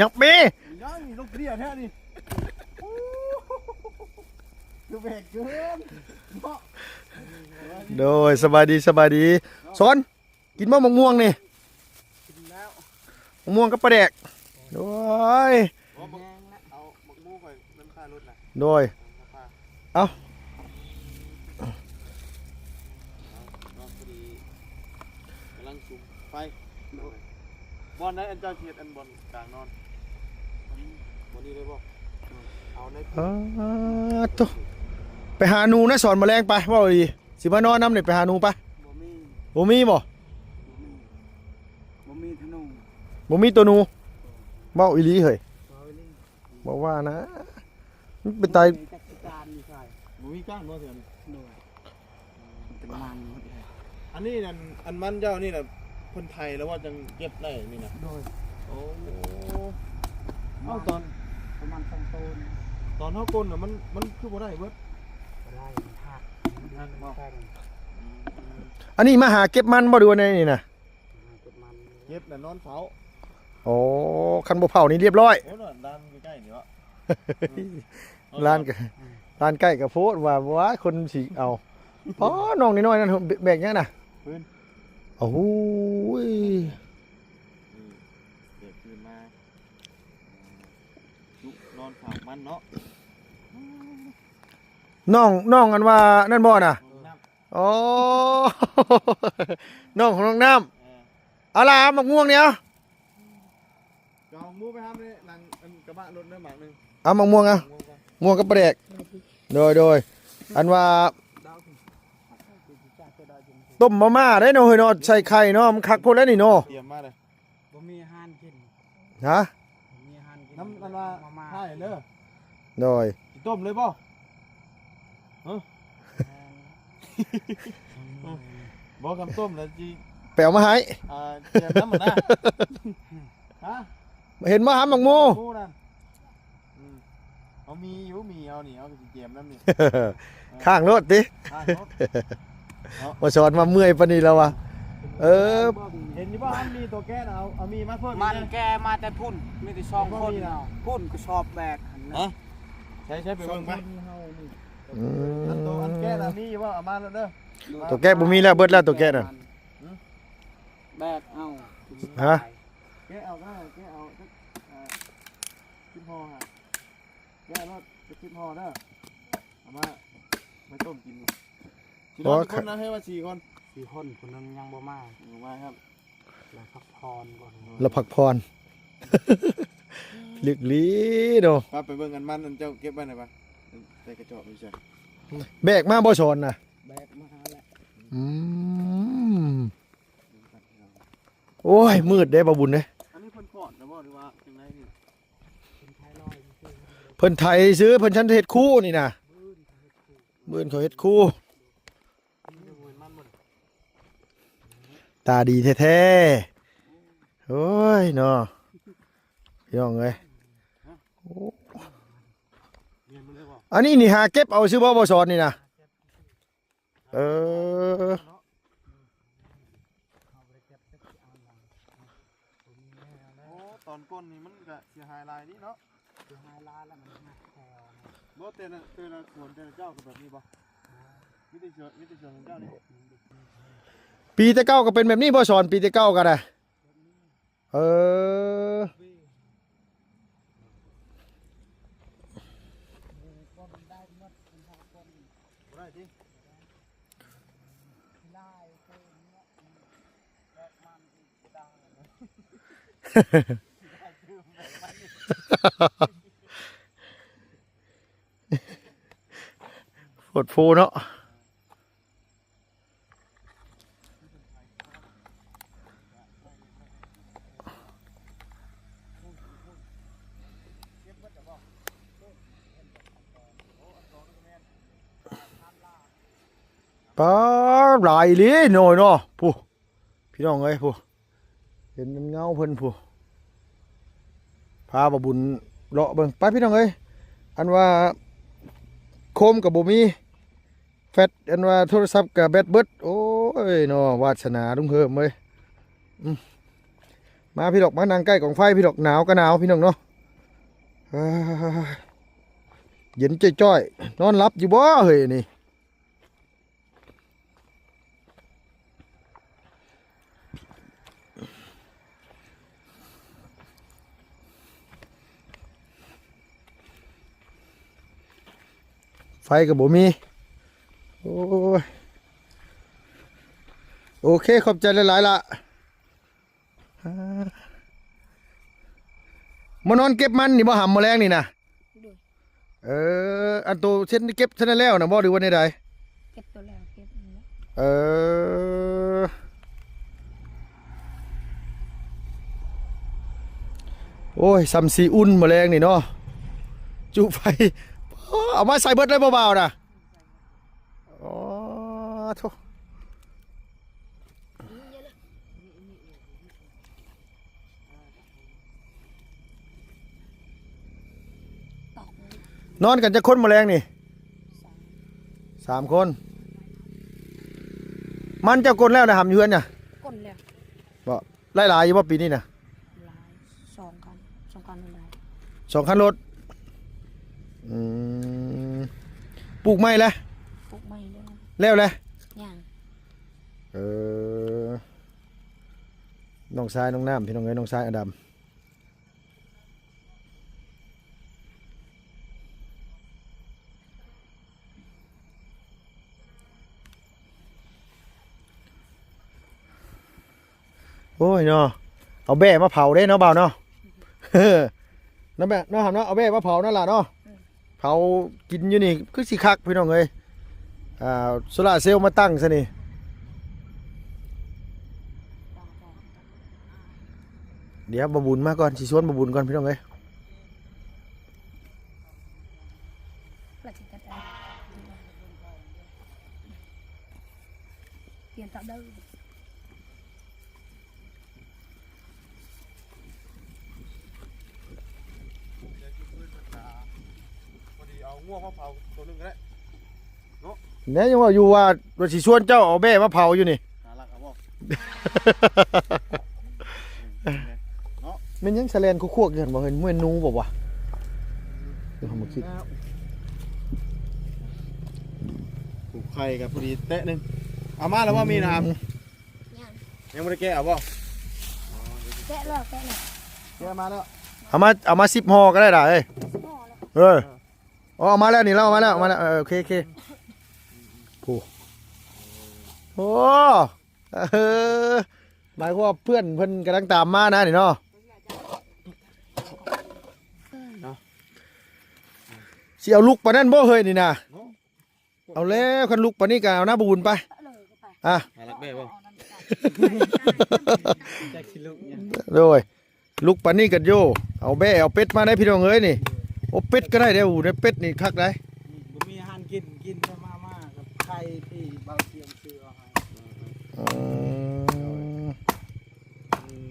ยับมียังนี่ลูกเรียแท้นี่โอ้คือแบกเกินเนาะโดยสบายดีสบายดีสอนกินมะม่วงนี่กินแล้วมะม่วงกับปลาแดกโดยเอาบักเอาบักมูไปน้ำค่ารถน่ะโดยราคาเอ้าเอาเอาพอดีกำลังซุ่มไฟ บอลได้อันเจ้าเทียดอันบอลกลางนอนบอลนี้เลยบ่เอาในอ้าตุ๊ไปหาหนูนะสอนแมลงไปว่าดีสิมานอนน้ำนี่ไปหาหนูไปบ่มีบ่มีบ่บ่มีบ่มีธนูบ่มีตัวหนูเมาอีหลีเฮ้ยบ่มีลิงบอกว่านะมันเป็นตายจักรจานนี่ใช่บ่มีก้านบ่เถื่อนโดยเป็นมันหมดเลยอันนี้นั่นอันมันเจ้านี่น่ะ คนไทยแล้วว่าจังเก็บได้นี่นะโดยโอ้เอ้าตอนประมาณสองต้นตอนเฮากลนน่ะมันมันคือบ่ได้เบิดไล่หักหักบ่แข็งอันนี้มาหาเก็บมันบ่ดูในนี่นะเก็บมันเก็บน่ะนอนเฝ้าโอ้คันบ่เผานี่เรียบร้อยโอ้น่ะด้านใกล้ๆนี่วะร้านก็ร้านใกล้กับโพดว่าว่าคนสิเอาพอน้องน้อยๆนั่นแบกยังน่ะพื้น โอ้โหยนี่เก็บคืนมาลุกนอนเฝ้ามันเนาะน้องน้องอันว่านั่นบ่น่ะน้โอ้น้องของน้องน้ำเออำเอาล่ะมะม่วงเนี่ยเอาจะเอาหมูไปทำเลยหลังอันกระบะรถเนื้อหมากหนึงเอามะม่วงเอาหมูไปม่วงกับปลาแดกโดยโดยอันว่า ดาวถึงหักเข้าไปที่จ้าก็ได้อยู่ ต้มมาม่าได้เนาะเฮ้ยเนาะใส่ไข่เนาะมันคักโพดแล้วนี่เนาะเตรียมมาเลยบ่มีอาหารกินฮะบ่มีอาหารกินน้ำมันว่ามาม่าใช่เด้อโดยสิต้มเลยป่ะบอกคำต้มแล้วจีแปลมาให้อ่าเตรียมน้ำมันนะฮะเห็นมาหามังโมหมูนั่นอืมเอามีอยู่มีเอานี่เอาสิเตรียมน้ำนี่ข้างรถติอะเนาะ มาสอนมาเมื่อยปานนี้แล้ววะเออ เห็นอยู่ป่ะอันมีตัวแก้น่ะเอาเอามีมาเพิ่มมันอีกะแกมาแต่พุ่นมีแต่สองคนเอาพุ่นก็ชอบแบกหั่นฮะนะ ใช้ใช้ไปสอเบิ่งงคไปนเฮานี่อือันตัวอันแก้น่ะมมีอยู่ป่ะเอามาแล้วเด้อตัวแก้บ่มีแล้วเบิดแล้วตัวแก้น่ะแบกเอาฮะแก้เอาได้แก้เอาสักอ่าสิบห่อฮะแก้รถจะสิบห่อเด้อเอามาไม่ต้มกิน สี่คนนะให้ว่าสี่คนสี่คนคนนึงยังบ่มาเอามาครับแล้วพักพรก่อนแล้วพักพรลึกลีเนาะป้าไปเบิ่งกันมันอันเจ้าเก็บไว้หน่อยป่ะใส่กระจอกไม่ใช่แบกมาบ่สอนน่ะแบกมาหาแหละอืมโอ้ยมืดเด้บ่บุญเด้อันนี้เพิ่นขอดนะบ่หรือว่าจังไดนี่เป็นไทยลอยซื่อเพิ่นไทยซื้อเพิ่นชั้นเฮ็ดคู่นี่น่ะมื้อนเขาเฮ็ดคู่ มันจะมวยมันบ่ ตาดีแท้ๆ โอ้ยเนาะพี่น้องเอ้ยโอ้เรียนมันเลยบ่อันนี้นี่หาเก็บเอาซื้อบ่บ่สอนนี่นะเออโอ้ตอนก้นนี่มันก็เสียหายหลายนี่เนาะคือไฮไลท์แล้วมันหักแถวนะบ่แต่ละแต่ละส่วนแต่ละเจ้าก็แบบนี้บ่มีแต่เชือกมีแต่เชือกของเจ้านี่ ปีแต่เก้าก็เป็นแบบนี้บ่สอนปีแต่เก้าก็ได้เออบ่ได้ติไล่เพิ่มเนี่ยแบกมันอีกดังปวดฟูเนาะป้า หลายอีหลีหน่อยเนาะผู้พี่น้องเอ้ยผู้เห็นมันเงาเพิ่นผู้พาบบุญเลาะเบิ่งไปพี่น้องเอ้ยอันว่าโคมกับบ่มีแฟตอันว่าโทรศัพท์กับแบตเบิดโอ้ยเนาะวาสนาลุงเฮิมเอ้ยมาพี่ดอกมานั่งใกล้กองไฟพี่ดอกหนาวก็หนาวพี่น้องเนาะเย็นจ้อยๆนอนหลับอยู่บ่เฮ้ยนี่ กับบ่มีโอ้ยโอเคขอบใจหลายๆละอ่ามานอนเก็บมันนี่บ่หำแมลงนี่นะดูเอออันโตเช่นเก็บเท่านั้นแล้วนะบ่หรือว่าในใดเก็บตัวแล้วเก็บอันนี้เออโอ้ยซัมซีอุ่นแมลงนี่เนาะจุไฟอ้อ เอามาใส่เบิดเลยเบาๆนะอ๋อโถตอกเลยนอนกันจะคนแมลงนี่สามคน มันเจะกลนแล้วนะหำอยู่เฮือนน่ะก้นแล้วบ่ไล่ลายอยู่บ่ปีนี้น่ะลายสองกันสองกันลายสองคันรถอืม ปลูกไม้แล้วปลูกไม้เรื่องแล้วเลยย่างเออน้องชายน้องน้ำพี่น้องเอ้ยน้องชายอดัมโอ้ยเนาะเอาแบ่มาเผาได้เนาะเบาเนาะเออนั่นแหละเนาะครับเนาะเอาแบ่มาเผานั่นล่ะเนาะ เผากินอยู่นี่คือสิคักพี่น้องเอ้ยอ่าโซล่าเซลล์มาตั้งซะนี่เดี๋ยวบบุญมาก่อนสิชวนบบุญก่อนพี่น้องเอ้ย ปลาจิกัดได้เปลี่ยนตาเด้อ พอดีเอา ง่วงมาเผาตัวหนึงก็ได้เนี่ยยังว่าอยู่ว่าว่าสิชวนเจ้าเอาแบ่มาเผาอยู่นี่หาหลักเอาบ่แมันยังแสลนคุกๆกันบ่เห็นเมื่อนูบ่วะเดี๋ยวผมมาคิดปลูกไข่กับพอดีเตะหนึงเอามาแล้วว่ามีนะครับย่างยังไม่ได้แกะเอาบ่แกะแล้วแกะแล้วแกะมาแล้วเอามาเอามา10ห่อก็ได้ล่ะเอ้ยห่อแล้วเออ อ๋อเอามาแล้วนี่เราเอามาแล้วเอามาแล้วเออโอเคโอเคโอ้โอ้เออหมายความว่าเพื่อนเพิ่นกำลังตามมานะนี่เนาะสิเอาลูกปานนั้นบ่เฮ้ยนี่นะเอาแล้วคันลูกปานนี้ก็เอาหน้าบุญไปตะเลยก็ไปอะหาหลักแม่บ่เอาน้ำตาลแจ็คสิลุกเนี่ยโดยลูกปานนี้กันโยเอาแบ่เอาเป็ดมาได้พี่น้องเอ้ยนี่ โอ้เป็ดก็ได้เด้ออูได้เป็ดนี่คักได้บ่มีอาหารกินกินแต่มาม่ากับไข่ที่เบาเทียมซื้อเอาให้อืมอืม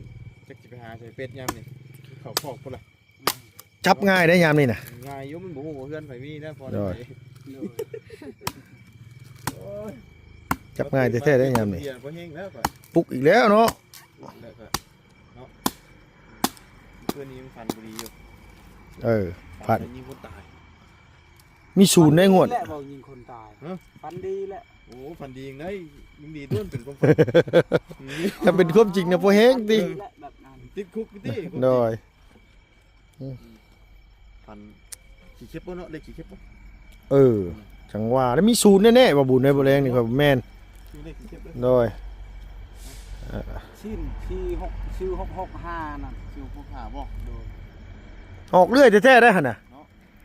จักสิไปหาใส่เป็ดยามนี่เขาพอกพุ่นล่ะจับง่ายได้ยามนี่นะง่ายอยู่มันบ่ฮู้ว่าเพื่อนไผมีนะพอได้ได้ไปเลยจับง่ายแท้ๆได้ยามนี่เดี๋วบ่แห้งแล้วก็ปลุกอีกแล้วเนาะแล้วก็เนาะเพื่อนนี้มันฟันบุรีอยู่ เออฟันแล้วยิงคนตาย มีศูนย์ในงวด แหละบอกยิงคนตายฮะ ฟันดีแหละโอ้ฟันดียังไงยิงดีด้วนเป็นความฝันอืมถ้าเป็นความจริงนะพอแห้งติฟันดีแหละแบบนั้นติดคุกติโดยฟันขี่เข็บบ่เนาะเด็กขี่เข็บบ่เออจังว่าแล้วมีศูนย์แน่ๆบ่บุญในบ่แรงนี่ครับแม่นชื่อเด็กขี่เข็บเลยโดยชิ้นที่หกชื่อหกหกห้านั่น ชื่อพวกหาบ่โดน ออกเรื่อยแท้ๆได้หั่นน่ะ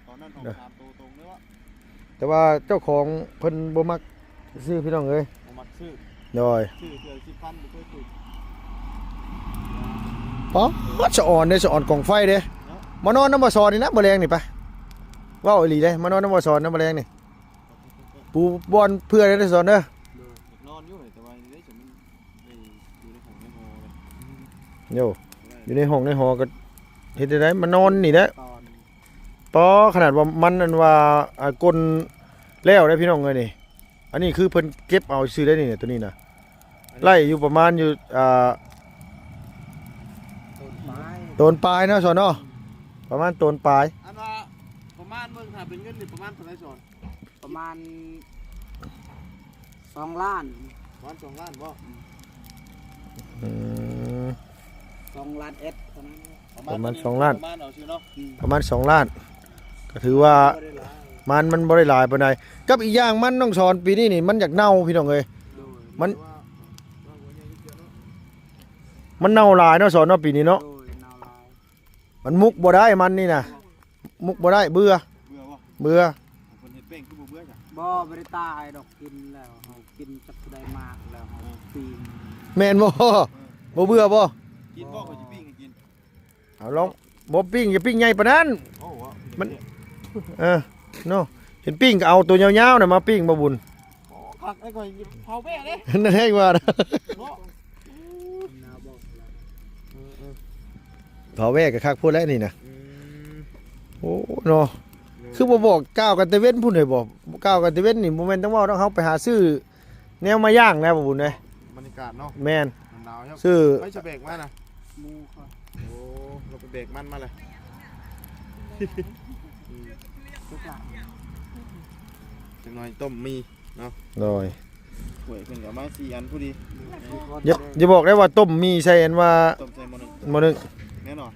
ตอนนั้นออกตามตัวตรงเลยว่าแต่ว่าเจ้าของเพิ่นบ่มักซื้อพี่น้องเอ้ยบ่มักซื้อโดยซื้อเทื่อสิพันบ่เคยซื้อป๊อดสะอ่อนเด้สะอ่อนกองไฟเด้มานอนน้ำบ่ซอนนี่นะบ่แรงนี่ไปว้าวอีหลีเด้มานอนน้ำบ่ซอนน้ำบ่แรงนี่ปูบอนเพื่อได้สอนเด้อนอนอยู่แต่ว่านี่ได้ฉันมันได้อยู่ในของในหอเลยโยอยู่ในห้องในหอก็ เฮ็ดได้มานอนนี่แหละตอนปอขนาดว่ามันอันว่าอ่ากลแล้วได้พี่น้องเอ้ยนี่ อันนี้คือเพิ่นเก็บเอาซื้อได้นี่เนี่ยตัวนี้นะไล่อยู่ประมาณอยู่อ่าโตนปลายเนาะสอนเนาะประมาณโตนปลายอันว่าประมาณเมืองถ้าเป็นเงินนี่ประมาณเท่าไหร่สอนประมาณสองล้านประมาณ2ล้านบ่อืม สองล้านเอ็ดเท่านั้นประมาณสองล้าน ประมาณเอาชื่อเนาะประมาณสองล้าน ก็ถือว่าบ่ได้หลายมันมันบ่ได้หลายปานใดกับอีกอย่างมันต้องสอนปีนี้นี่มันอยากเน่าพี่น้องเอ้ยโดยมันว่าว่าหัวใหญ่นิดเดียวเนาะมันเน่าหลายเนาะสอนเนาะปีนี้เนาะโดยนาวลายมันมุกบ่ได้มันนี่นะมุกบ่ได้เบื่อเบื่อบ่เบื่อคนเฮ็ดเป้งคือบ่เบื่อจ้ะบ่บริตายดอกกินแล้วเฮากินจักได้มากแล้วเฮาปีนแม่นบ่บ่เบื่อบ่กินบ่ก็สิปิ้งให้กิน เอาลองบ่ปิ้งอย่าปิ้งใหญ่ปานนั้นโอ้โหมันเออเนาะเห็นปิ้งก็เอาตัวยาวๆน่ะมาปิ้งบ่บุญโอ้คักไอ้ก่อยเผาแป้เด้นั่นให้ว่านะเนาะนาวบอกแล้วเผาแวกก็คักพูดแล้วนี่นะอืมโอ้เนาะคือบ่บอกก้าวกันแตะเว้นพุ่นเลยบ่ก้าวกันแตะเว้นนี่บ่แม่นต้องเว้าต้องเฮาไปหาซื้อแนวมาย่างนะบ่บุญเด้บรรยากาศเนาะแม่นมันหนาวครับซื้อไปจะเบรกมานะหมูเขาโอ้ เราไปเบรกมันมาเลยทุกอย่างจังหน่อยต้มมีเนาะโดยหวยเพิ่นก็มาสี่อันพอดีอย่าอย่าบอกได้ว่าต้มมีใส่อันว่าต้มใส่หมอนึงบ่นึงแน่นอน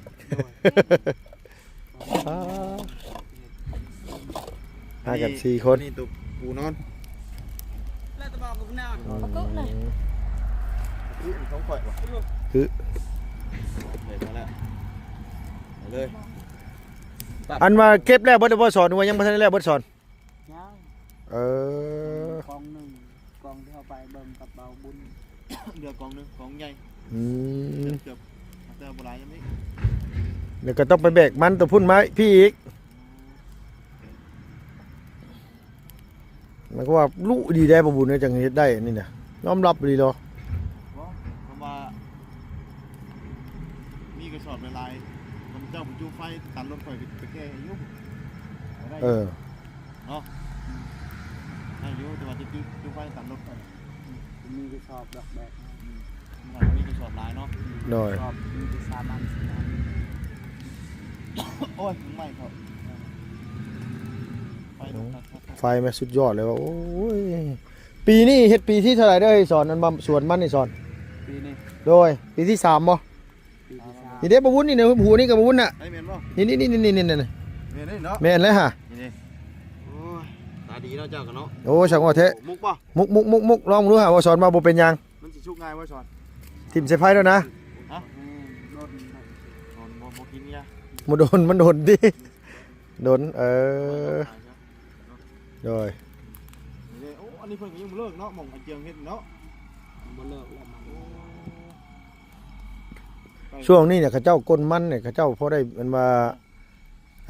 หากันสี่คนนี่ตุกปูนอนแล้วจะบอกกับนาวปะกุเลยอื้อท้องข่อยว่ะคือ เบรกมาแล้วไปเลยอันว่าเก็บแล้วบ่ได้บ่สอนว่ายังบ่ทันได้แล้วบ่สอนยังเออกองหนึ่งกองที่เอาไปเบิ่งกับเบาบุญเดือกองหนึงกองใหญ่อืมเกือบๆแต่โบราณยังไม่เดี๋ยวก็ต้องไปแบกมันตัวพุ่นไม้พี่อีกมันก็ว่าลูกดีได้บ่บุญเด้จังเฮ็ดได้นี่น่ะยอมรับดีเนาะเพราะว่ามีกระสอบละลาย มันเจ้าผู้จูไฟตันรถไฟไปแก้อายุได้เออได้อายุแต่ว่าจะจูจูไฟตันรถไฟมีกระสอบดอกแบกมันมีกระสอบหลายเนาะหน่อยกระสอบมีกระสามันสี่อันโอ้ยไม่เขาไฟตกตัดครับไฟแม่สุดยอดเลยว่าโอ้ยปีนี้เฮ็ดปีที่เท่าไหร่เด้อสอนอันบ่สวนมันนี่สอนปีนี้โดยปีที่สามบ่ปีที่สาม นี่เด้บ่วุ้นนี่เนี่ยหูนี่ก็บ่วุ้นน่ะไอ้เมนบ่นี่นี่นี่นี่นี่นี่เมนได้เนาะแม่นเลยฮะนี่นี่โอ้ยตาดีเนาะเจ้ากันเนาะโอ้ช่างว่าแท้มุกป่ะมุกมุกมุกมุกลองดูฮะว่าสอนมาบ่เป็นหยังมันสิชุกง่ายว่าชอนทิ่มใส่ไฟแล้วนะอืมรถชอนบ่บ่กินเนี่ยมันโดนมันโดนดิโดนเออโดยนี่เลยโอ้อันนี้เพิ่นก็ยังบ่เลิกเนาะหม่องไอเจียงเฮ็ดเนาะบ่เลิกแล้วมัน ช่วงนี้เนี่ยเขาเจ้าก้นมันเนี่ยเขาเจ้าพอได้มันว่า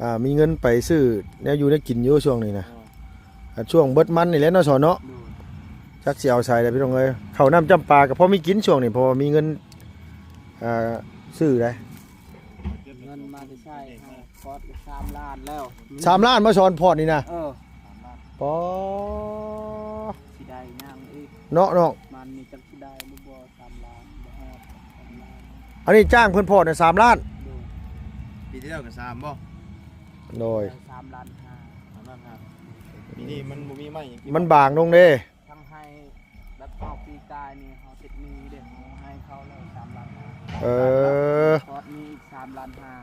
อ่ามีเงินไปซื้อแนวอยู่ได้กินอยู่ช่วงนี้นะอ่าช่วงเบิดมันนี่แหละเนาะสอนเนาะดูจักสิเอาใส่ได้พี่น้องเอ้ยข้าวน้ำจำปาก็พอมีกินช่วงนี้เพอมีเงินอ่าซื้อได้เงินมาที่ใช่กอดสามล้านแล้วสามล้านมาสอนพอร์ตนี่นะเออปอสิได้ยังอีกเนาะเนาะ มันนี่จังสิได้บ่บ่สามล้านบ่ฮอดสามล้าน อันนี้จ้างเพิ่นพอร์ตเนี่ยสามล้านดูปีที่แล้วก็สามบ่โดยได้สามล้านห้าสามล้านห้าปีนี้มันบ่มีไม้หยังกิมันบางลงเด้ทั้งให้แล้วก็ปีกายนี่เขาติดหนี้เด็กให้เขาแล้วสามล้านห้าเออ คอร์สนี้อีกสามล้านห้า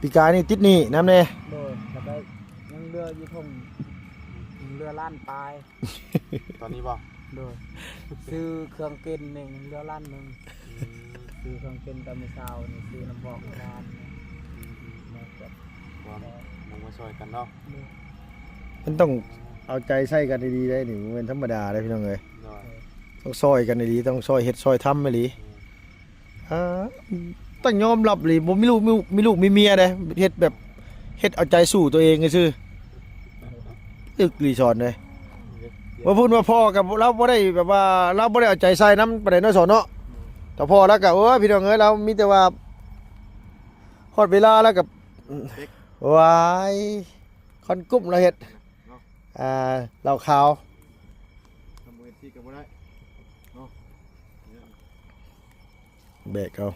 ปีกายนี่ติดหนี่น้ำเน่โดยแล้วก็ยังเรืออยู่ทงยังเรือล้านปลายตอนนี้บ่โดยซื้อเครื่องกินหนึ่งเรือล้านหนึ่ง ซื้อเครื่องกินตามอเช้านี่ซื้อน้ำบอกร้านนี่มาจับว่าลงมาช่วยกันเนาะมันต้องเอาใจใส่กันดีๆได้นี่มันเป็นธรรมดาได้พี่น้องเอ้ยได้ต้องซอยกันดีๆต้องซอยเฮ็ดซอยทำไปดีอ่าต้องยอมรับเลยบ่มีลูกมีลูกมีลูกมีเมียเด้เฮ็ดแบบเฮ็ดเอาใจสู้ตัวเองซื่อตึกรีสอร์ทเลย ว่าพูดว่าพ่อกับเราบ่ได้แบบว่าเราบ่ได้เอาใจใส่นำประเด็นเนาะสอนเนาะ แต่พอแล้วก็โอ้พี่น้องเอ้ยเรามีแต่ว่าฮอดเวลาแล้วกับวายคอนกุ้มเราเห็ดอ่าเราขาวเบรกเขา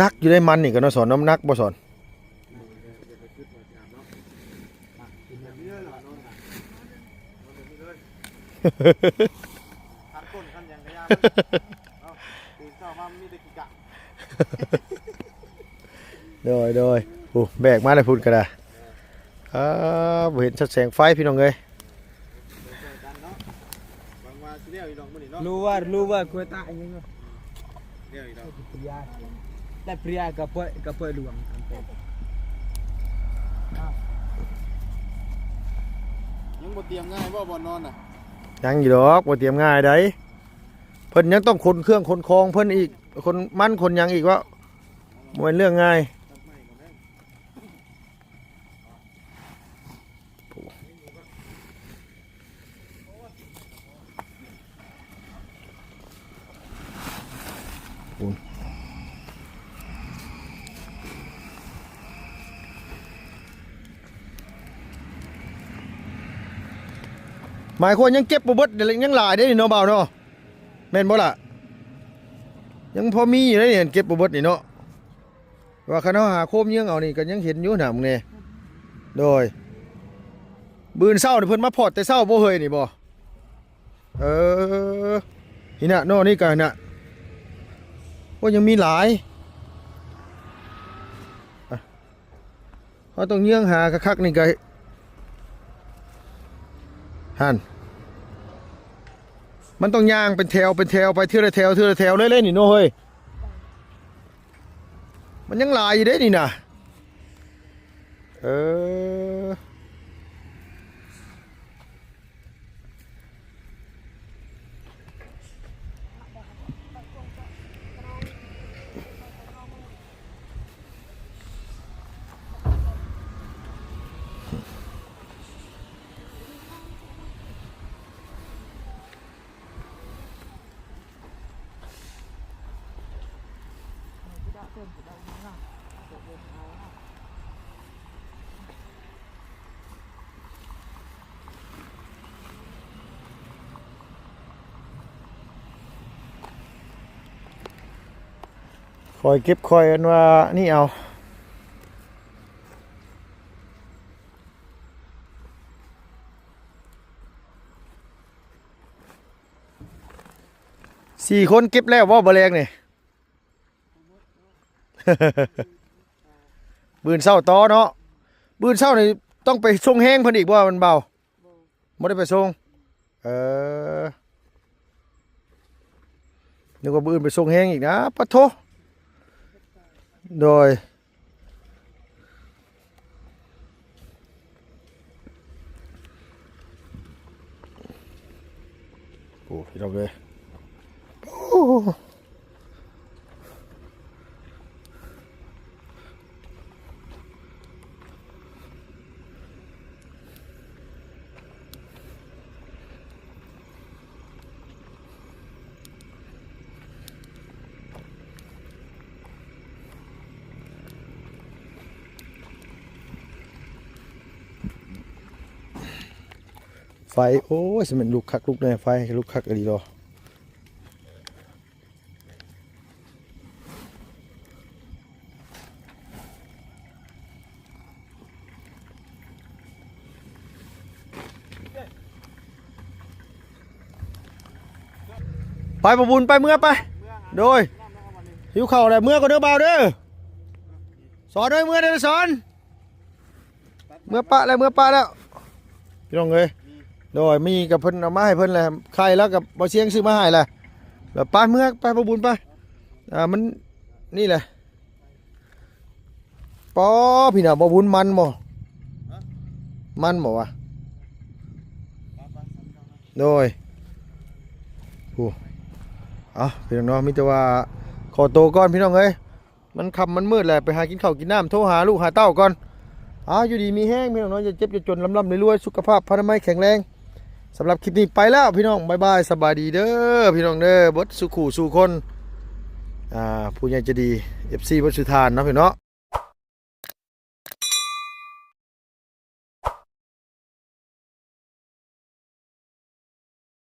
นักอยู่ได้มันนี่ก็นสอนน้ำนักบ่สอน คันก้นคันหยังกระยาเอาตื่นเช้ามามีแต่กิกะโดยโดยโอ้แบกมาเลยพุ่นก็ได้อ่าบ่เห็นชัดแสงไฟพี่น้องเอ้ยเจอกันเนาะหวังว่าสิเลี้ยวอีดอกมื้อนี้เนาะ luar luar kue tak ini เลี้ยวอีดอก pria tak pria kapoe kapoe luang sampai ยังบ่เตรียมง่ายบ่บ่นอนน่ะ ยังอยู่ดอกบ่เตรียมง่ายได้เพิ่นยังต้องคนเครื่องคนคลองเพิ่นอีกคนมั่นคนยังอีกว่าบ่เป็นเรื่องง่าย ตัดไม้ก่อนแม่ หมายความยังเก็บบ่เบิดยังหลายได้เนาะเบาเนาะแม่นบ่ล่ะยังพอมีอยู่ได้นี่เก็บบ่เบิดนี่เนาะว่าคันเฮาหาโคมเยื่องเอานี่ก็ยังเห็นอยู่น่ะมึงนี่โดยบืนเศร้าเพิ่นมาพอดแต่เศร้าบ่เฮยนี่บ่เออนี่น่ะเนาะนี่ก็น่ะว่ายังมีหลายเขาต้องเยื่องหาคักๆนี่ก็ ท่านมันต้องย่างเป็นแถวเป็นแถวไปเทื่อละแถวเทื่อละแถวเล่นๆนี่โนาะเฮ้ยมันยังลายอยู่ได้นี่นะเออ คอยเก็บคอยอันว่านี่เอาสี่คนเก็บแล้วว่าบะแรงนี่ บืนเศร้าต่อเนาะบืนเศร้านี่ต้องไปส่งแห้งพิ่นอีกว่ามันเบาไม่ได้ไปส่งเออนึกว่าบืนไปส่งแห้งอีกนะปะโท โดยโอ้พี่น้องเลยโอ้ไฟ โอ้ยสมันลูกคักลูกแน่ไฟลูกคักอะไรอไปประบุญไปเมื่อไป โดยหิวเข่าวอะไรเมื่อก็เด้อเบาเด้อสอนด้วยเมื่อเด้อสอน เมื่อปะแล้วเมื่อปะแล้วพี่น้องเอ้ย โดยมีกับเพิ่นเอามาให้เพิ่นแหละใครแล้วกับบ่เสียงซื้อมาให้แหละแล้วไปเมื่อไปประบุญไปอ่ามันนี่แหละปอพี่น่ะบ่บุญมันบ่มันบ่วะโดยโอ้เอพี่น้องเนาะมีแต่ว่าขอโตก่อนพี่น้องเอ้ยมันคำมันมืดแหละไปหากินข้าวกินน้ำโทรหาลูกหาเต้าก่อนอาอยู่ดีมีแห้งพี่น้องจะเจ็บจะจนลำลำรวยๆสุขภาพพนามัยแข็งแรง สำหรับคลิปนี้ไปแล้วพี่น้องบายบายสบายดีเด้อพี่น้องเด้อบดสุขู่สู่คนอ่าผู้ใหญ่จะดีเอฟซีบดสุธานเนาะพี่เนาะ